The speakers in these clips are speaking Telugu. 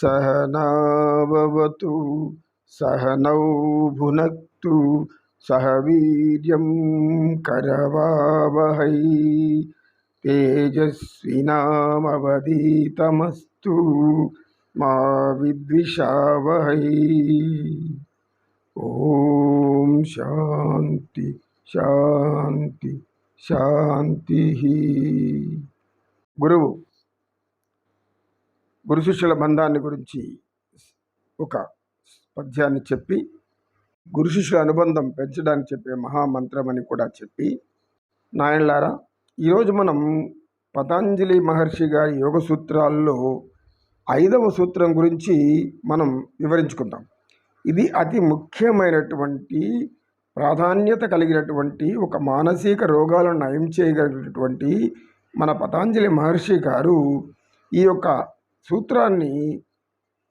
सहनावतु सहनौ भुनक्तु सह वीर्यं करवावहै तेजस्विनामवदीतमस्तु मा विद्विषावहै ॐ शान्ति शान्ति शान्तिः गुरुः గురు శిష్యుల బంధాన్ని గురించి ఒక పద్యాన్ని చెప్పి గురు శిష్యుల అనుబంధం పెంచడానికి చెప్పే మహామంత్రం అని కూడా చెప్పి. నాయనలారా ఈరోజు మనం పతంజలి మహర్షి గారి యోగ సూత్రాల్లో ఐదవ సూత్రం గురించి మనం వివరించుకుందాం. ఇది అతి ముఖ్యమైనటువంటి ప్రాధాన్యత కలిగినటువంటి ఒక మానసిక రోగాలను నయం చేయగలిగినటువంటి మన పతాంజలి మహర్షి గారు ఈ యొక్క సూత్రాన్ని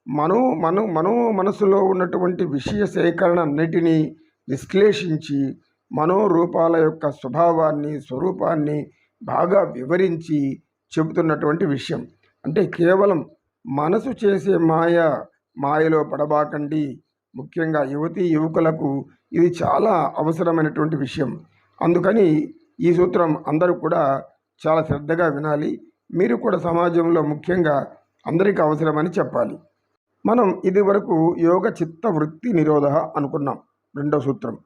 మనో మనో మనో మనసులో ఉన్నటువంటి విషయ సేకరణ అన్నిటినీ విశ్లేషించి మనోరూపాల యొక్క స్వభావాన్ని స్వరూపాన్ని బాగా వివరించి చెబుతున్నటువంటి విషయం. అంటే కేవలం మనసు చేసే మాయ మాయలో పడబాకండి. ముఖ్యంగా యువతీ యువకులకు ఇది చాలా అవసరమైనటువంటి విషయం. అందుకని ఈ సూత్రం అందరూ కూడా చాలా శ్రద్ధగా వినాలి. మీరు కూడా సమాజంలో ముఖ్యంగా అందరికీ అవసరమని చెప్పాలి. మనం ఇది వరకు యోగ చిత్త వృత్తి నిరోధ అనుకున్నాం రెండో సూత్రం.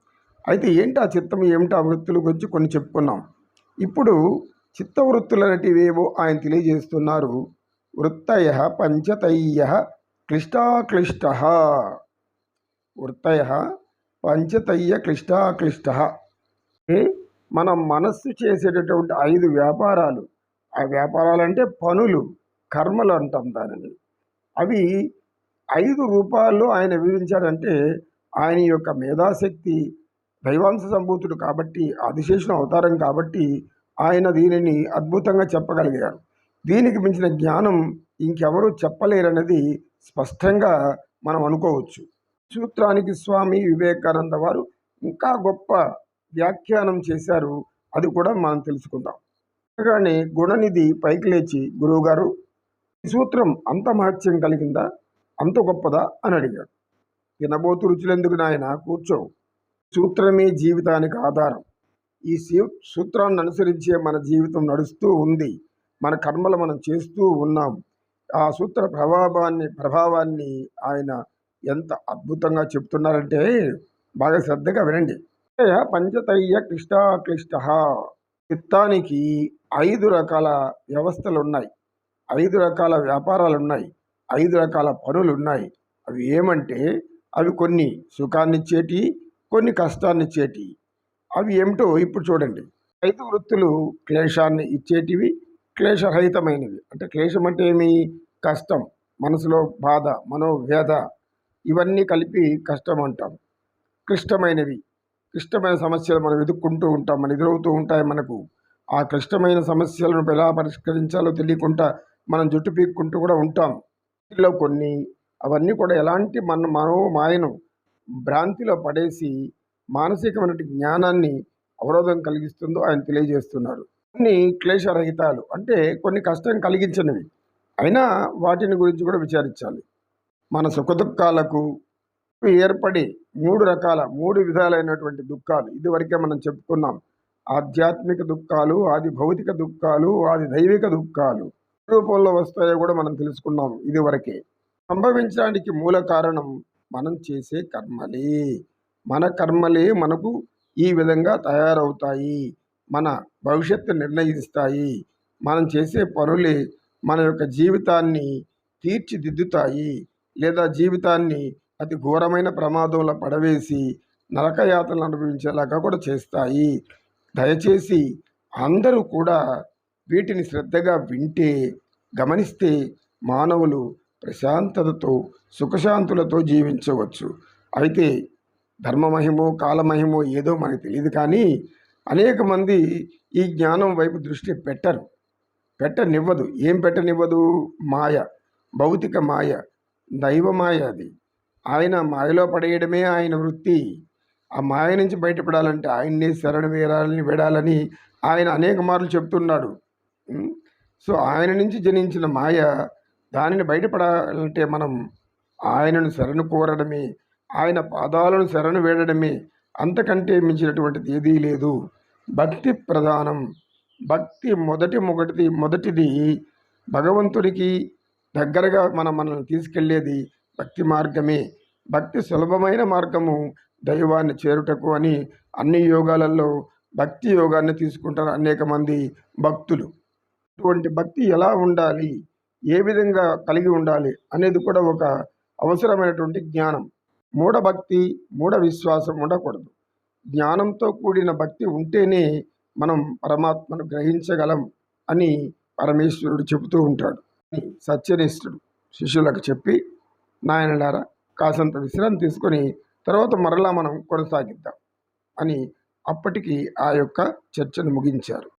అయితే ఏంటి ఆ చిత్తం ఏమిటి ఆ వృత్తుల గురించి కొన్ని చెప్పుకున్నాం. ఇప్పుడు చిత్తవృత్తులు అనేటివేవో ఆయన తెలియజేస్తున్నారు. వృత్తయ పంచతయ్య క్లిష్టాక్లిష్ట. వృత్తయ పంచతయ్య క్లిష్టాక్లిష్ట. మన మనస్సు చేసేటటువంటి ఐదు వ్యాపారాలు. ఆ వ్యాపారాలు అంటే పనులు. కర్మలు అంటాం దానిని. అవి ఐదు రూపాల్లో ఆయన వివరించాడంటే ఆయన యొక్క మేధాశక్తి దైవాంశ సంభూతుడు కాబట్టి ఆదిశేషుని అవతారం కాబట్టి ఆయన దీనిని అద్భుతంగా చెప్పగలిగారు. దీనికి మించిన జ్ఞానం ఇంకెవరూ చెప్పలేరన్నది స్పష్టంగా మనం అనుకోవచ్చు. సూత్రానికి స్వామి వివేకానంద వారు ఇంకా గొప్ప వ్యాఖ్యానం చేశారు. అది కూడా మనం తెలుసుకుందాం. కానీ గుణనిధి పైకి లేచి గురువుగారు ఈ సూత్రం అంత మహత్యం కలిగిందా? అంత గొప్పదా? అని అడిగాడు. తినబోతు రుచులెందుకు నాయన? కూర్చో. సూత్రమే జీవితానికి ఆధారం. ఈ సూత్రాన్ని అనుసరించే మన జీవితం నడుస్తూ ఉంది. మన కర్మలు మనం చేస్తూ ఉన్నాం. ఆ సూత్ర ప్రభావాన్ని ప్రభావాన్ని ఆయన ఎంత అద్భుతంగా చెప్తున్నారంటే బాగా శ్రద్ధగా వినండి. పంచతయ్య క్లిష్టాక్లిష్ట. చిత్తానికి ఐదు రకాల వ్యవస్థలు ఉన్నాయి ఐదు రకాల వ్యాపారాలు ఉన్నాయి ఐదు రకాల పనులు ఉన్నాయి అవి ఏమంటే అవి కొన్ని సుఖాన్నిచ్చేటి కొన్ని కష్టాన్నిచ్చేటి అవి ఏమిటో ఇప్పుడు చూడండి. ఐదు వృత్తులు క్లేశాన్ని ఇచ్చేటివి క్లేశరహితమైనవి. అంటే క్లేశం అంటే ఏమి? కష్టం మనసులో బాధ మనోవ్యధ. ఇవన్నీ కలిపి కష్టం అంటాం. క్లిష్టమైనవి. క్లిష్టమైన సమస్యలు మనం ఎదుర్కొంటూ ఉంటాం మన ఎదురవుతూ ఉంటాయి మనకు. ఆ క్లిష్టమైన సమస్యలను ఎలా పరిష్కరించాలో తెలియకుండా మనం జుట్టు పీక్కుంటూ కూడా ఉంటాం. వీటిలో కొన్ని అవన్నీ కూడా ఎలాంటి మన మనో మాయను భ్రాంతిలో పడేసి మానసికమైన జ్ఞానాన్ని అవరోధం కలిగిస్తుందో ఆయన తెలియజేస్తున్నారు కొన్ని క్లేశరహితాలు అంటే కొన్ని కష్టం కలిగించినవి. అయినా వాటిని గురించి కూడా విచారించాలి. మన సుఖదుఖాలకు ఏర్పడి మూడు రకాల మూడు విధాలైనటువంటి దుఃఖాలు. ఇదివరకే మనం చెప్పుకున్నాం. ఆధ్యాత్మిక దుఃఖాలు ఆది భౌతిక దుఃఖాలు ఆది దైవిక దుఃఖాలు. రూపంలో వస్తాయో కూడా మనం తెలుసుకున్నాం ఇదివరకే. సంభవించడానికి మూల కారణం మనం చేసే కర్మలే. మన కర్మలే మనకు ఈ విధంగా తయారవుతాయి. మన భవిష్యత్తు నిర్ణయిస్తాయి. మనం చేసే పనులే మన యొక్క జీవితాన్ని తీర్చిదిద్దుతాయి. లేదా జీవితాన్ని అతి ఘోరమైన ప్రమాదంలో పడవేసి నరకయాత్రలు అనుభవించేలాగా కూడా చేస్తాయి. దయచేసి అందరూ కూడా వీటిని శ్రద్ధగా వింటే గమనిస్తే మానవులు ప్రశాంతతతో సుఖశాంతులతో జీవించవచ్చు. అయితే ధర్మమహిమో కాలమహిమో ఏదో మనకు తెలియదు కానీ అనేక మంది ఈ జ్ఞానం వైపు దృష్టి పెట్టరు. పెట్టనివ్వదు. ఏం పెట్టనివ్వదు? మాయ. భౌతిక మాయ. దైవ మాయ అది. ఆయన మాయలో పడేయడమే ఆయన వృత్తి. ఆ మాయ నుంచి బయటపడాలంటే ఆయన్ని శరణ వేరాలని వేడాలని ఆయన అనేక మార్లు చెప్తున్నాడు. సో ఆయన నుంచి జనించిన మాయ దానిని బయటపడాలంటే మనం ఆయనను శరణు కోరడమే ఆయన పాదాలను శరణు వేడడమే అంతకంటే మించినటువంటిది ఏదీ లేదు. భక్తి ప్రధానం. భక్తి మొదటి మొదటిది మొదటిది భగవంతుడికి దగ్గరగా మనం మనల్ని తీసుకెళ్ళేది భక్తి మార్గమే. భక్తి సులభమైన మార్గము దైవాన్ని చేరుటకు అని అన్ని యోగాలలో భక్తి యోగాన్ని తీసుకుంటారు అనేక మంది భక్తులు. అటువంటి భక్తి ఎలా ఉండాలి? ఏ విధంగా కలిగి ఉండాలి? అనేది కూడా ఒక అవసరమైనటువంటి జ్ఞానం. మూఢ భక్తి మూఢ విశ్వాసం ఉండకూడదు. జ్ఞానంతో కూడిన భక్తి ఉంటేనే మనం పరమాత్మను గ్రహించగలం అని పరమేశ్వరుడు చెబుతూ ఉంటాడు. అని సత్యనిష్ఠుడు శిష్యులకు చెప్పి నాయనలారా కాసంత విశ్రాంతి తీసుకొని తర్వాత మరలా మనం కొనసాగిద్దాం అని అప్పటికి ఆ యొక్క చర్చను ముగించారు.